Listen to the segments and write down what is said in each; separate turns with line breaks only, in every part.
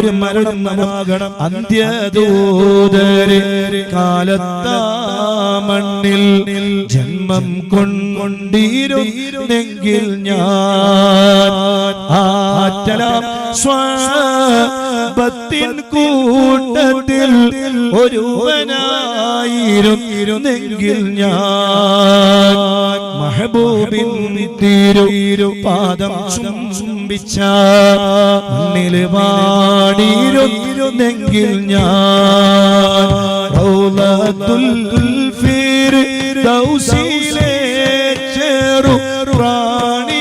ഒരു മരണം നമാകണം അന്ത്യദൂതരെ കാലത്താ മണ്ണിൽ ജന്മം കൊണ്ടിരുന്നെങ്കിൽ ഞാൻ. ആറ്റലാം സ്വാപത്തിൻ കൂട്ടത്തിൽ ഒരുവനായിരുന്നെങ്കിൽ ഞാൻ. മഹബൂബിൻ തീരു പാദം ചുംബിച്ച വാടിയിരുന്നെങ്കിൽ ഞാൻ റൗളത്തുൽ ഫിർദൗസിലെ ചെറു പ്രാണിയായിരുന്നെങ്കിൽ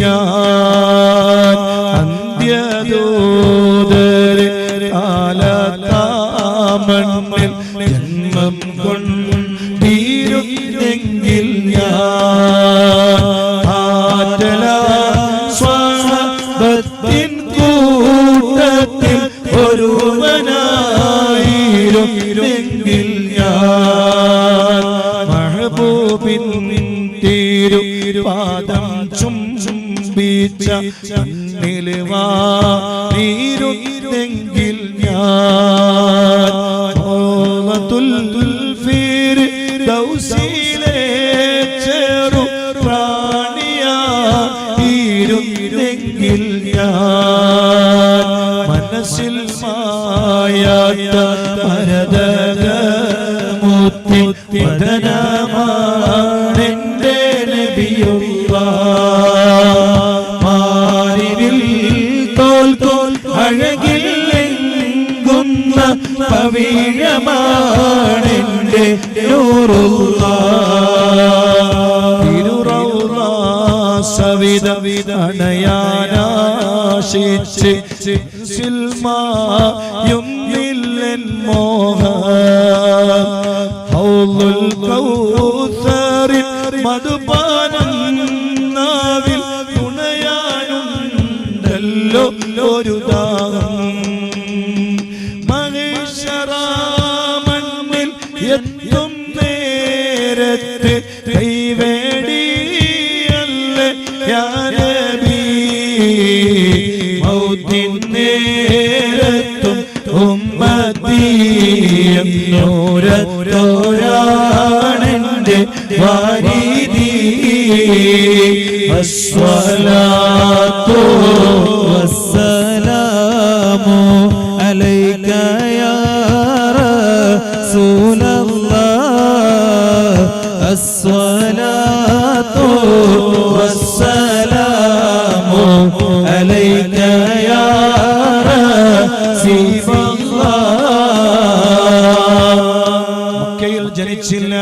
ഞാൻ ജന്മം കൊണ്ടീരുന്നെങ്കിൽ ഒരുവനായിരുന്നെങ്കിൽ ഞാൻ മഹബൂബിൻ തിരു പാദം ഫിർദൗസിലെ പ്രാണിയായിരുന്നെങ്കിൽ ഞാൻ മനസ്സിൽ മായാത്ത മരതകമുത്തി മദനമാണെന്റെ നബിയുള്ള. മാറിവിൽ തോൽ തോൽ അഴകിൽ എങ്കുന്ന പവിഴമാണെന്റെ നൂറുള്ള. സവിത അണയാനാശിച്ച് സിൽമായും മോഹ. ഹൗലുൽ കൗസറിൽ മധുപാനം നാവിൽ തുണയാനുണ്ടല്ലോ ഒരു ദാഹം. മഹിഷറാമണ്ണിൽ എത്തും യാനബി മൗത്തിൻ നേരത്തും ഉമ്മത്തിയോരത്തോരാണെന്റെ വാരീതി. അസ്വലാത്തോ ছিল